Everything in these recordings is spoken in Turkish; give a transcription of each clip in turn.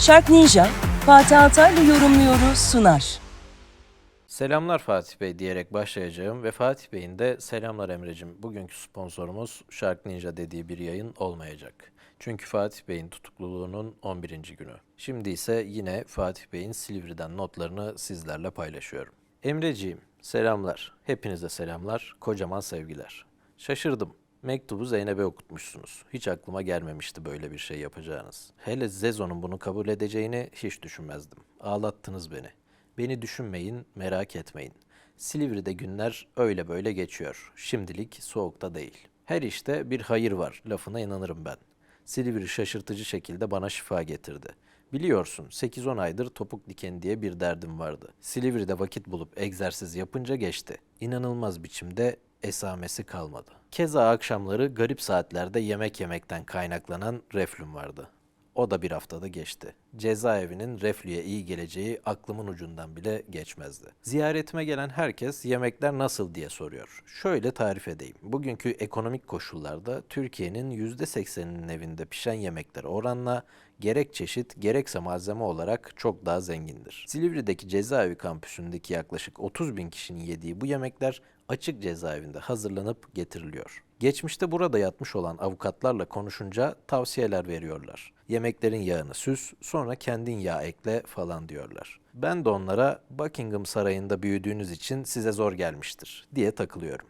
Shark Ninja, Fatih Altaylı yorumluyoruz sunar. Selamlar Fatih Bey diyerek başlayacağım ve Fatih Bey'in de selamlar Emre'cim. Bugünkü sponsorumuz Shark Ninja dediği bir yayın olmayacak. Çünkü Fatih Bey'in tutukluluğunun 11. günü. Şimdi ise yine Fatih Bey'in Silivri'den notlarını sizlerle paylaşıyorum. Emreciğim selamlar. Hepinize selamlar. Kocaman sevgiler. Şaşırdım. Mektubu Zeynep'e okutmuşsunuz. Hiç aklıma gelmemişti böyle bir şey yapacağınız. Hele Zezo'nun bunu kabul edeceğini hiç düşünmezdim. Ağlattınız beni. Beni düşünmeyin, merak etmeyin. Silivri'de günler öyle böyle geçiyor. Şimdilik soğukta değil. Her işte bir hayır var, lafına inanırım ben. Silivri şaşırtıcı şekilde bana şifa getirdi. Biliyorsun 8-10 aydır topuk diken diye bir derdim vardı. Silivri'de vakit bulup egzersiz yapınca geçti. İnanılmaz biçimde esamesi kalmadı. Keza akşamları garip saatlerde yemek yemekten kaynaklanan reflüm vardı. O da bir haftada geçti. Cezaevinin reflüye iyi geleceği aklımın ucundan bile geçmezdi. Ziyaretime gelen herkes yemekler nasıl diye soruyor. Şöyle tarif edeyim. Bugünkü ekonomik koşullarda Türkiye'nin %80'inin evinde pişen yemekler oranla gerek çeşit gerekse malzeme olarak çok daha zengindir. Silivri'deki cezaevi kampüsündeki yaklaşık 30 bin kişinin yediği bu yemekler açık cezaevinde hazırlanıp getiriliyor. Geçmişte burada yatmış olan avukatlarla konuşunca tavsiyeler veriyorlar. Yemeklerin yağını süs, sonra kendin yağ ekle falan diyorlar. Ben de onlara Buckingham Sarayı'nda büyüdüğünüz için size zor gelmiştir diye takılıyorum.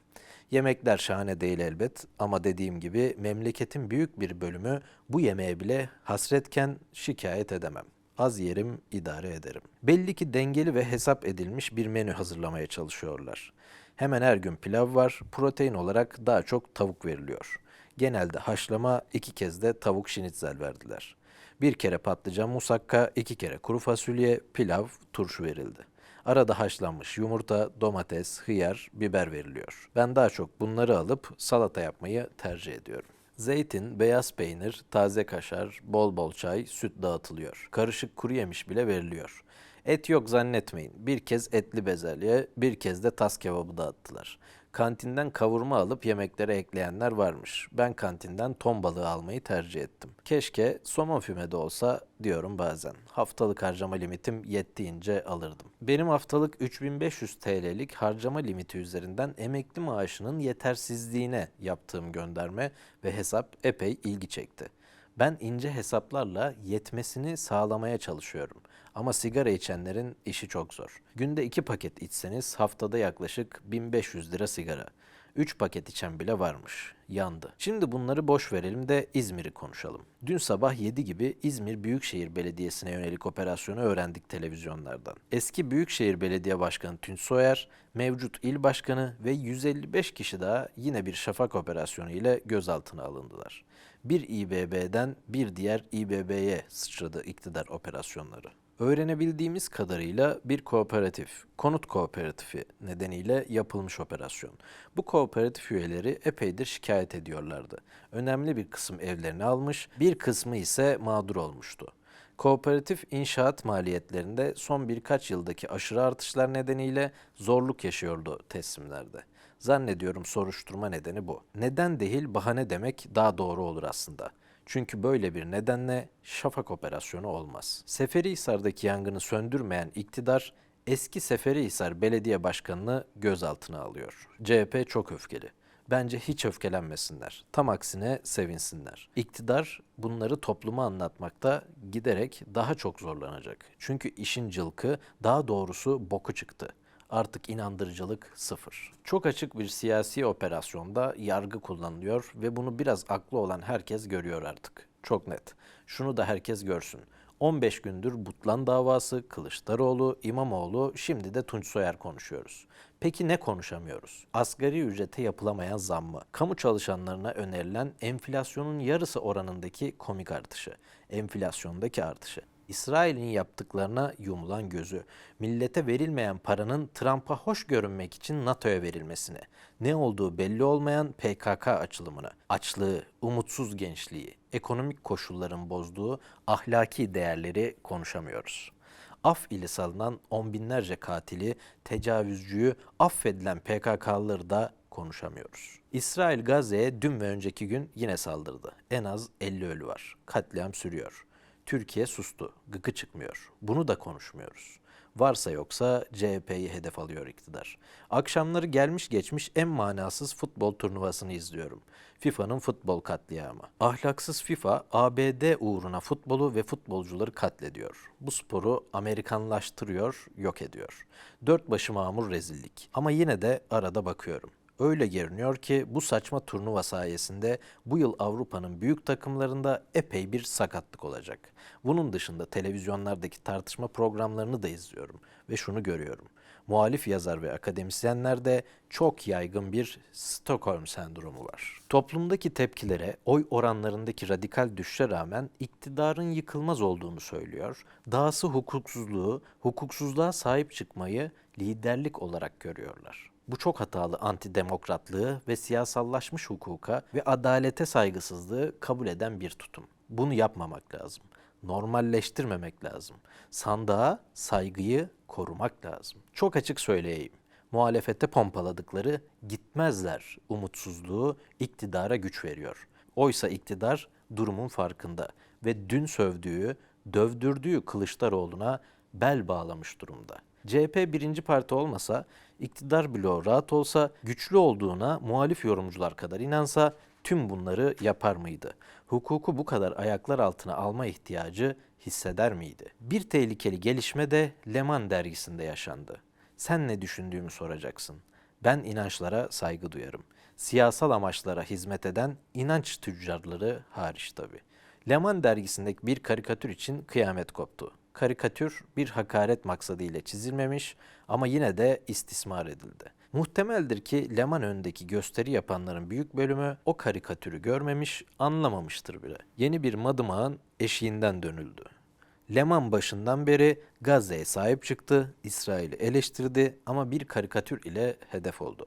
Yemekler şahane değil elbet ama dediğim gibi memleketin büyük bir bölümü bu yemeğe bile hasretken şikayet edemem. Az yerim, idare ederim. Belli ki dengeli ve hesap edilmiş bir menü hazırlamaya çalışıyorlar. Hemen her gün pilav var, protein olarak daha çok tavuk veriliyor. Genelde haşlama, iki kez de tavuk şinitzel verdiler. Bir kere patlıcan musakka, iki kere kuru fasulye, pilav, turşu verildi. Arada haşlanmış yumurta, domates, hıyar, biber veriliyor. Ben daha çok bunları alıp salata yapmayı tercih ediyorum. Zeytin, beyaz peynir, taze kaşar, bol bol çay, süt dağıtılıyor. Karışık kuru yemiş bile veriliyor. Et yok zannetmeyin. Bir kez etli bezelye, bir kez de tas kebabı dağıttılar. Kantinden kavurma alıp yemeklere ekleyenler varmış. Ben kantinden ton balığı almayı tercih ettim. Keşke somon füme de olsa diyorum bazen. Haftalık harcama limitim yettiğince alırdım. Benim haftalık 3500 TL'lik harcama limiti üzerinden emekli maaşının yetersizliğine yaptığım gönderme ve hesap epey ilgi çekti. Ben ince hesaplarla yetmesini sağlamaya çalışıyorum. Ama sigara içenlerin işi çok zor. Günde iki paket içseniz haftada yaklaşık 1500 lira sigara. 3 paket içen bile varmış. Yandı. Şimdi bunları boş verelim de İzmir'i konuşalım. Dün sabah 7 gibi İzmir Büyükşehir Belediyesi'ne yönelik operasyonu öğrendik televizyonlardan. Eski Büyükşehir Belediye Başkanı Tunç Soyer, mevcut il başkanı ve 155 kişi daha yine bir şafak operasyonu ile gözaltına alındılar. Bir İBB'den bir diğer İBB'ye sıçradı iktidar operasyonları. Öğrenebildiğimiz kadarıyla bir kooperatif, konut kooperatifi nedeniyle yapılmış operasyon. Bu kooperatif üyeleri epeydir şikayet ediyorlardı. Önemli bir kısım evlerini almış, bir kısmı ise mağdur olmuştu. Kooperatif inşaat maliyetlerinde son birkaç yıldaki aşırı artışlar nedeniyle zorluk yaşıyordu teslimlerde. Zannediyorum soruşturma nedeni bu. Neden değil bahane demek daha doğru olur aslında. Çünkü böyle bir nedenle şafak operasyonu olmaz. Seferihisar'daki yangını söndürmeyen iktidar eski Seferihisar Belediye Başkanı'nı gözaltına alıyor. CHP çok öfkeli. Bence hiç öfkelenmesinler. Tam aksine sevinsinler. İktidar bunları topluma anlatmakta giderek daha çok zorlanacak. Çünkü işin cılkı, daha doğrusu boku çıktı artık inandırıcılık sıfır. Çok açık bir siyasi operasyonda yargı kullanılıyor ve bunu biraz aklı olan herkes görüyor artık. Çok net. Şunu da herkes görsün. 15 gündür Butlan davası, Kılıçdaroğlu, İmamoğlu, şimdi de Tunç Soyer konuşuyoruz. Peki ne konuşamıyoruz? Asgari ücrete yapılamayan zam mı? Kamu çalışanlarına önerilen enflasyonun yarısı oranındaki komik artışı, enflasyondaki artışı. İsrail'in yaptıklarına yumulan gözü, millete verilmeyen paranın Trump'a hoş görünmek için NATO'ya verilmesine, ne olduğu belli olmayan PKK açılımına, açlığı, umutsuz gençliği, ekonomik koşulların bozduğu ahlaki değerleri konuşamıyoruz. Af ili salınan on binlerce katili, tecavüzcüyü, affedilen PKK'lıları da konuşamıyoruz. İsrail Gazze'ye dün ve önceki gün yine saldırdı. En az 50 ölü var. Katliam sürüyor. Türkiye sustu, gıkı çıkmıyor. Bunu da konuşmuyoruz. Varsa yoksa CHP'yi hedef alıyor iktidar. Akşamları gelmiş geçmiş en manasız futbol turnuvasını izliyorum. FIFA'nın futbol katliamı. Ahlaksız FIFA ABD uğruna futbolu ve futbolcuları katlediyor. Bu sporu Amerikanlaştırıyor, yok ediyor. Dört başı mamur rezillik. Ama yine de arada bakıyorum. Öyle görünüyor ki bu saçma turnuva sayesinde bu yıl Avrupa'nın büyük takımlarında epey bir sakatlık olacak. Bunun dışında televizyonlardaki tartışma programlarını da izliyorum ve şunu görüyorum. Muhalif yazar ve akademisyenlerde çok yaygın bir Stockholm sendromu var. Toplumdaki tepkilere, oy oranlarındaki radikal düşüşe rağmen iktidarın yıkılmaz olduğunu söylüyor. Dahası hukuksuzluğu, hukuksuzluğa sahip çıkmayı liderlik olarak görüyorlar. Bu çok hatalı antidemokratlığı ve siyasallaşmış hukuka ve adalete saygısızlığı kabul eden bir tutum. Bunu yapmamak lazım. Normalleştirmemek lazım. Sandığa saygıyı korumak lazım. Çok açık söyleyeyim. Muhalefete pompaladıkları gitmezler umutsuzluğu iktidara güç veriyor. Oysa iktidar durumun farkında ve dün sövdüğü, dövdürdüğü Kılıçdaroğlu'na bel bağlamış durumda. CHP birinci parti olmasa, iktidar bloğu rahat olsa, güçlü olduğuna muhalif yorumcular kadar inansa tüm bunları yapar mıydı? Hukuku bu kadar ayaklar altına alma ihtiyacı hisseder miydi? Bir tehlikeli gelişme de Leman dergisinde yaşandı. Sen ne düşündüğümü soracaksın. Ben inançlara saygı duyarım. Siyasal amaçlara hizmet eden inanç tüccarları hariç tabii. Leman dergisindeki bir karikatür için kıyamet koptu. Karikatür bir hakaret maksadıyla çizilmemiş ama yine de istismar edildi. Muhtemeldir ki Leman önündeki gösteri yapanların büyük bölümü o karikatürü görmemiş, anlamamıştır bile. Yeni bir madımağın eşiğinden dönüldü. Leman başından beri Gazze'ye sahip çıktı, İsrail'i eleştirdi ama bir karikatür ile hedef oldu.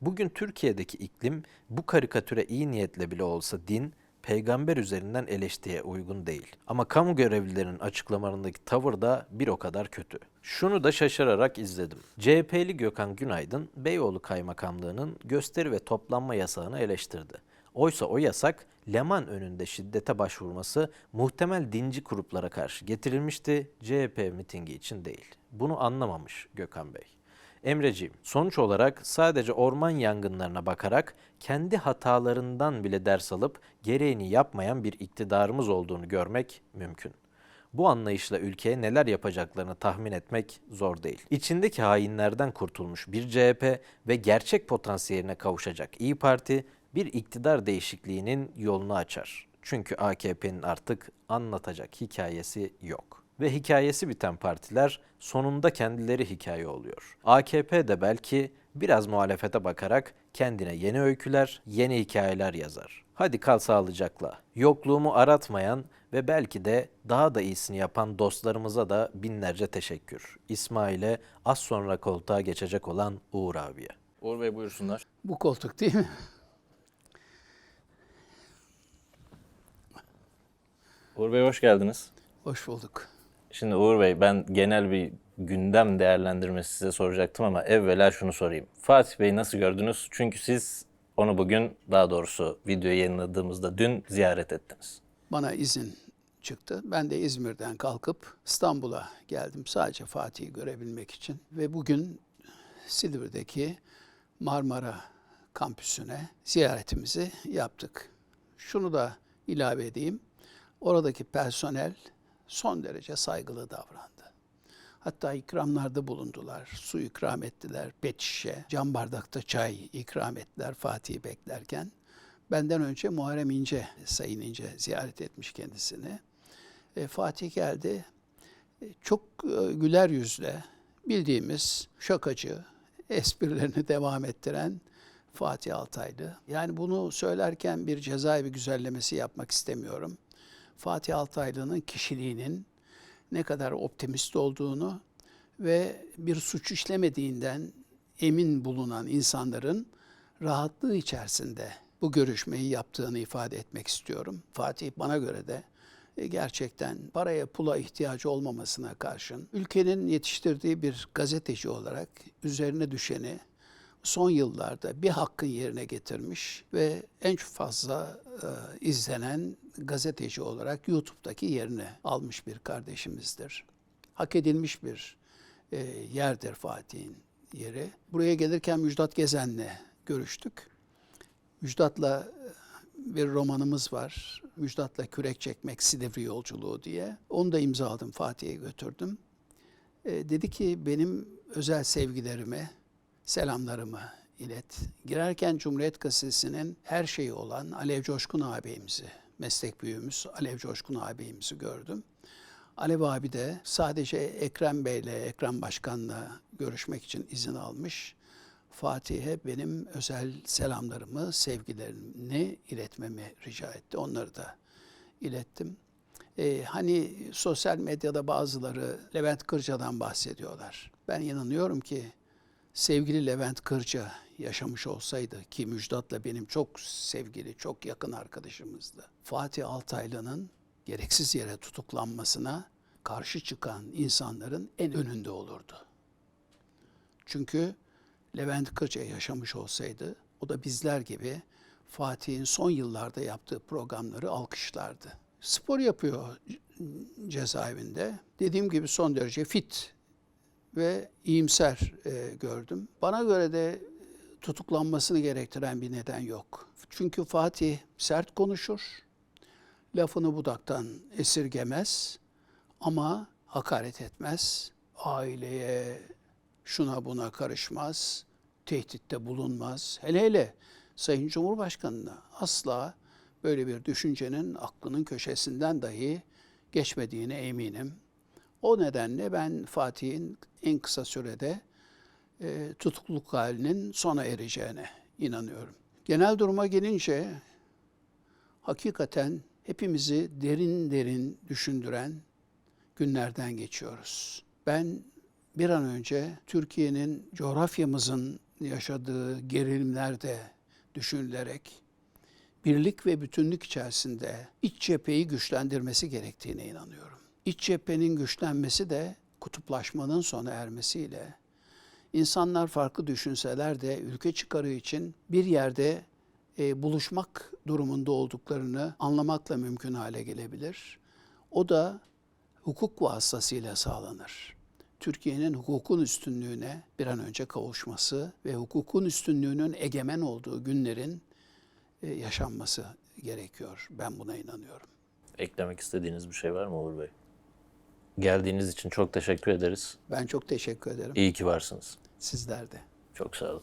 Bugün Türkiye'deki iklim bu karikatüre iyi niyetle bile olsa din, peygamber üzerinden eleştiğe uygun değil. Ama kamu görevlilerinin açıklamalarındaki tavır da bir o kadar kötü. Şunu da şaşırarak izledim. CHP'li Gökhan Günaydın, Beyoğlu Kaymakamlığı'nın gösteri ve toplanma yasağını eleştirdi. Oysa o yasak Leman önünde şiddete başvurması muhtemel dinci gruplara karşı getirilmişti, CHP mitingi için değil. Bunu anlamamış Gökhan Bey. Emreciğim, sonuç olarak sadece orman yangınlarına bakarak kendi hatalarından bile ders alıp gereğini yapmayan bir iktidarımız olduğunu görmek mümkün. Bu anlayışla ülkeye neler yapacaklarını tahmin etmek zor değil. İçindeki hainlerden kurtulmuş bir CHP ve gerçek potansiyeline kavuşacak İyi Parti bir iktidar değişikliğinin yolunu açar. Çünkü AKP'nin artık anlatacak hikayesi yok ve hikayesi biten partiler sonunda kendileri hikaye oluyor. AKP de belki biraz muhalefete bakarak kendine yeni öyküler, yeni hikayeler yazar. Hadi kal sağlıcakla. Yokluğumu aratmayan ve belki de daha da iyisini yapan dostlarımıza da binlerce teşekkür. İsmail'e az sonra koltuğa geçecek olan Uğur abiye. Uğur Bey buyursunlar. Bu koltuk değil mi? Uğur Bey hoş geldiniz. Hoş bulduk. Şimdi Uğur Bey ben genel bir gündem değerlendirmesi size soracaktım ama evvela şunu sorayım. Fatih Bey'i nasıl gördünüz? Çünkü siz onu bugün daha doğrusu videoyu yayınladığımızda dün ziyaret ettiniz. Bana izin çıktı. Ben de İzmir'den kalkıp İstanbul'a geldim sadece Fatih'i görebilmek için. Ve bugün Silivri'deki Marmara kampüsüne ziyaretimizi yaptık. Şunu da ilave edeyim. Oradaki personel son derece saygılı davrandı. Hatta ikramlarda bulundular. Su ikram ettiler, pet şişe, cam bardakta çay ikram ettiler Fatih'i beklerken. Benden önce Muharrem İnce, Sayın İnce ziyaret etmiş kendisini. E, Fatih geldi. E, çok e, güler yüzle, bildiğimiz şakacı, esprilerini devam ettiren Fatih Altaylı. Yani bunu söylerken bir cezaevi güzellemesi yapmak istemiyorum. Fatih Altaylı'nın kişiliğinin ne kadar optimist olduğunu ve bir suç işlemediğinden emin bulunan insanların rahatlığı içerisinde bu görüşmeyi yaptığını ifade etmek istiyorum. Fatih bana göre de e, gerçekten paraya pula ihtiyacı olmamasına karşın ülkenin yetiştirdiği bir gazeteci olarak üzerine düşeni son yıllarda bir hakkın yerine getirmiş ve en fazla e, izlenen gazeteci olarak YouTube'daki yerini almış bir kardeşimizdir. Hak edilmiş bir e, yerdir Fatih'in yeri. Buraya gelirken Müjdat Gezen'le görüştük. Müjdat'la e, bir romanımız var. Müjdat'la Kürek Çekmek Silivri Yolculuğu diye. Onu da imzaladım, Fatih'e götürdüm. E, dedi ki benim özel sevgilerimi, selamlarımı ilet. Girerken Cumhuriyet Gazetesi'nin her şeyi olan Alev Coşkun ağabeyimizi, meslek büyüğümüz Alev Coşkun ağabeyimizi gördüm. Alev abi de sadece Ekrem Bey'le, Ekrem Başkan'la görüşmek için izin almış. Fatih'e benim özel selamlarımı, sevgilerini iletmemi rica etti. Onları da ilettim. Ee, hani sosyal medyada bazıları Levent Kırca'dan bahsediyorlar. Ben inanıyorum ki sevgili Levent Kırca yaşamış olsaydı ki Müjdat'la benim çok sevgili, çok yakın arkadaşımızdı. Fatih Altaylı'nın gereksiz yere tutuklanmasına karşı çıkan insanların en önünde olurdu. Çünkü Levent Kırca yaşamış olsaydı o da bizler gibi Fatih'in son yıllarda yaptığı programları alkışlardı. Spor yapıyor cezaevinde. Dediğim gibi son derece fit ve iyimser e, gördüm. Bana göre de tutuklanmasını gerektiren bir neden yok. Çünkü Fatih sert konuşur, lafını budaktan esirgemez ama hakaret etmez, aileye şuna buna karışmaz, tehditte bulunmaz. Hele hele Sayın Cumhurbaşkanı'na asla böyle bir düşüncenin aklının köşesinden dahi geçmediğine eminim. O nedenle ben Fatih'in en kısa sürede e, tutukluk halinin sona ereceğine inanıyorum. Genel duruma gelince hakikaten hepimizi derin derin düşündüren günlerden geçiyoruz. Ben bir an önce Türkiye'nin coğrafyamızın yaşadığı gerilimlerde düşünülerek birlik ve bütünlük içerisinde iç cepheyi güçlendirmesi gerektiğine inanıyorum. İç cephenin güçlenmesi de kutuplaşmanın sona ermesiyle insanlar farklı düşünseler de ülke çıkarı için bir yerde e, buluşmak durumunda olduklarını anlamakla mümkün hale gelebilir. O da hukuk vasıtasıyla sağlanır. Türkiye'nin hukukun üstünlüğüne bir an önce kavuşması ve hukukun üstünlüğünün egemen olduğu günlerin e, yaşanması gerekiyor. Ben buna inanıyorum. Eklemek istediğiniz bir şey var mı Uğur Bey? Geldiğiniz için çok teşekkür ederiz. Ben çok teşekkür ederim. İyi ki varsınız. Sizler de. Çok sağ olun.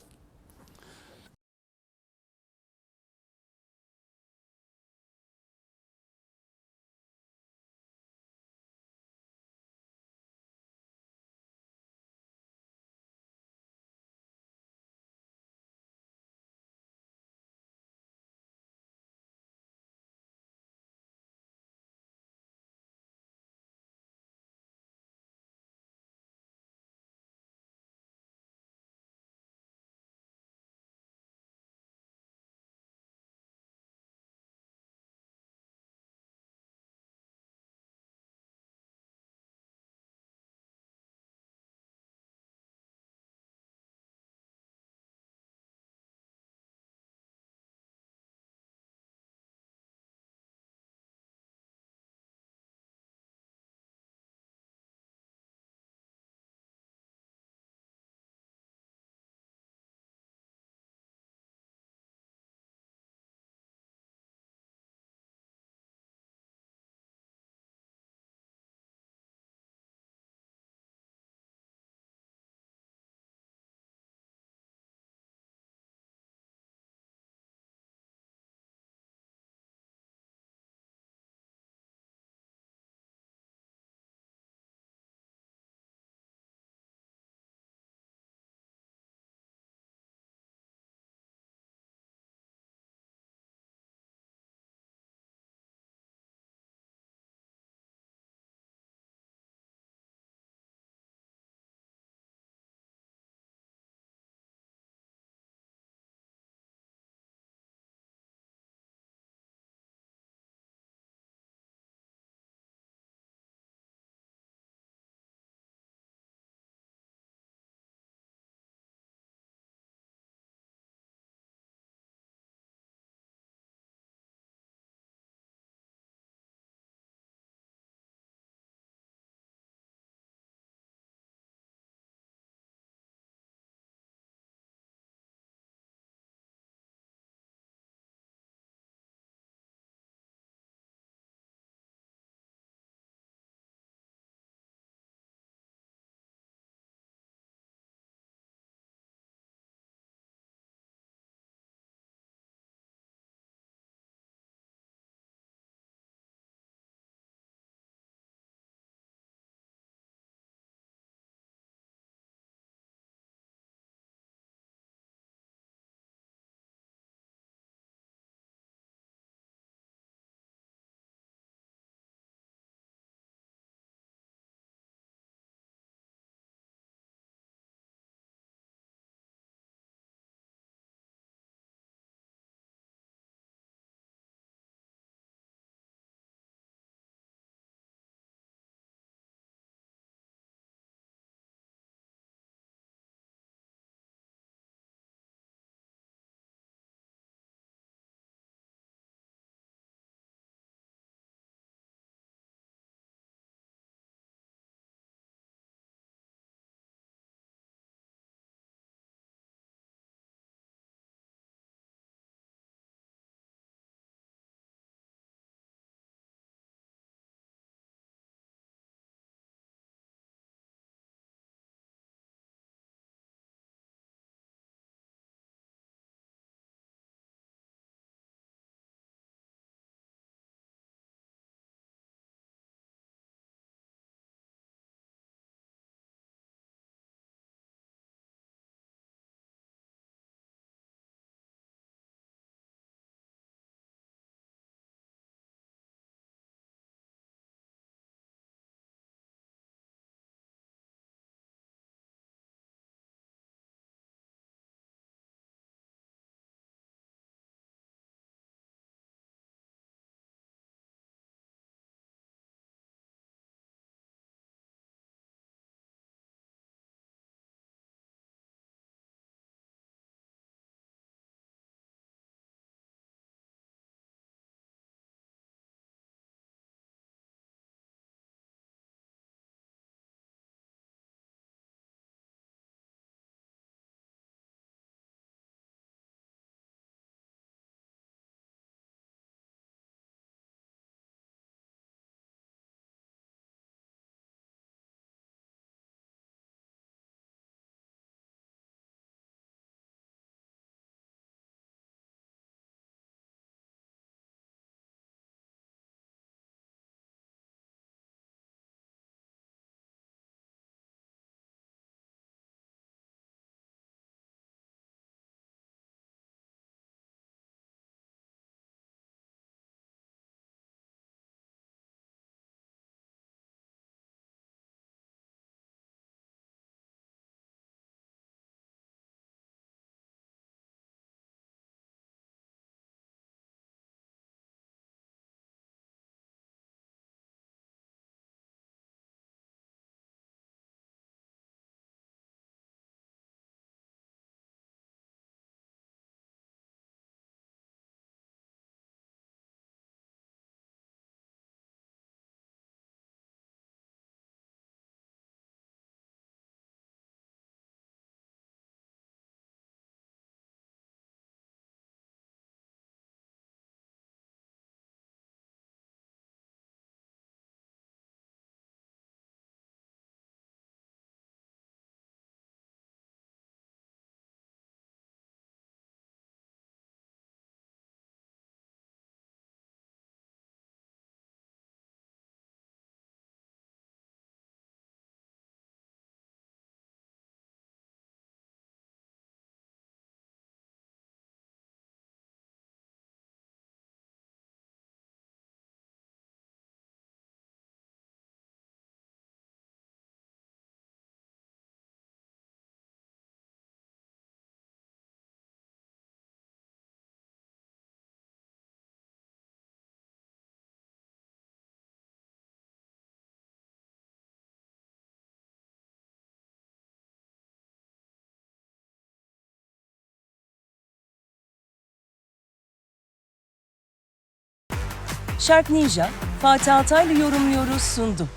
Shark Ninja, Fatih Altaylı yorumluyoruz sundu.